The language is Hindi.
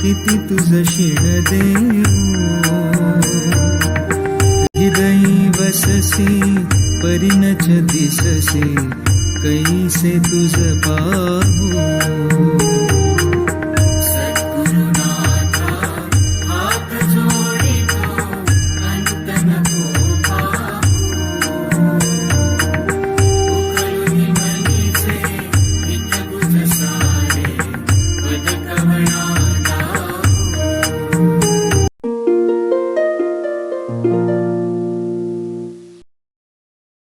किती तुझ शिण देऊ हृदयी वससी परिणच दिससे कैसे तुझ पाहू.